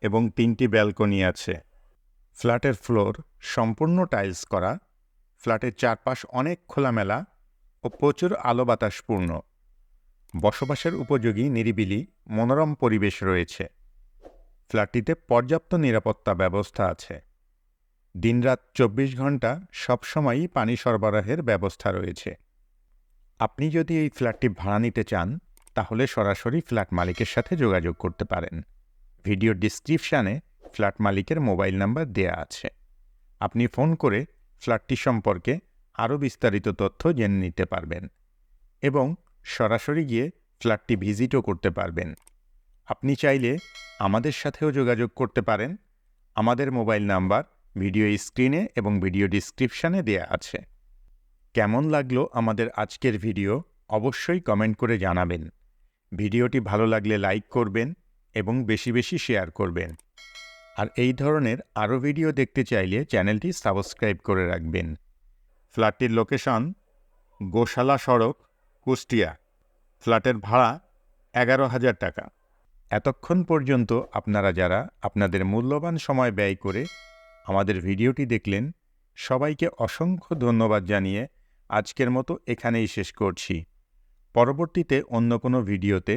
এবং তিনটি ব্যালকনি আছে। ফ্ল্যাটের ফ্লোর সম্পূর্ণ টাইলস করা। ফ্ল্যাটের চারপাশ অনেক খোলামেলা ও প্রচুর আলো বাতাসপূর্ণ বসবাসের উপযোগী, নিরিবিলি, মনোরম পরিবেশ রয়েছে। ফ্ল্যাটটিতে পর্যাপ্ত নিরাপত্তা ব্যবস্থা আছে। দিনরাত চব্বিশ ঘণ্টা সবসময়ই পানি সরবরাহের ব্যবস্থা রয়েছে। আপনি যদি এই ফ্ল্যাটটি ভাড়া নিতে চান, তাহলে সরাসরি ফ্ল্যাট মালিকের সাথে যোগাযোগ করতে পারেন। ভিডিও ডিসক্রিপশানে ফ্ল্যাট মালিকের মোবাইল নাম্বার দেয়া আছে। আপনি ফোন করে ফ্ল্যাটটি সম্পর্কে আরও বিস্তারিত তথ্য জেনে নিতে পারবেন এবং সরাসরি গিয়ে ফ্ল্যাটটি ভিজিটও করতে পারবেন। আপনি চাইলে আমাদের সাথেও যোগাযোগ করতে পারেন। আমাদের মোবাইল নাম্বার ভিডিও স্ক্রিনে এবং ভিডিও ডিসক্রিপশানে দেয়া আছে। কেমন লাগল আমাদের আজকের ভিডিও অবশ্যই কমেন্ট করে জানাবেন। ভিডিওটি ভালো লাগলে লাইক করবেন এবং বেশি বেশি শেয়ার করবেন। আর এই ধরনের আরও ভিডিও দেখতে চাইলে চ্যানেলটি সাবস্ক্রাইব করে রাখবেন। ফ্ল্যাটটির লোকেশন গোশালা সড়ক, কুষ্টিয়া। ফ্ল্যাটের ভাড়া এগারো হাজার টাকা। এতক্ষণ পর্যন্ত আপনারা যারা আপনাদের মূল্যবান সময় ব্যয় করে আমাদের ভিডিওটি দেখলেন, সবাইকে অসংখ্য ধন্যবাদ জানিয়ে আজকের মতো এখানেই শেষ করছি। পরবর্তীতে অন্য কোনো ভিডিওতে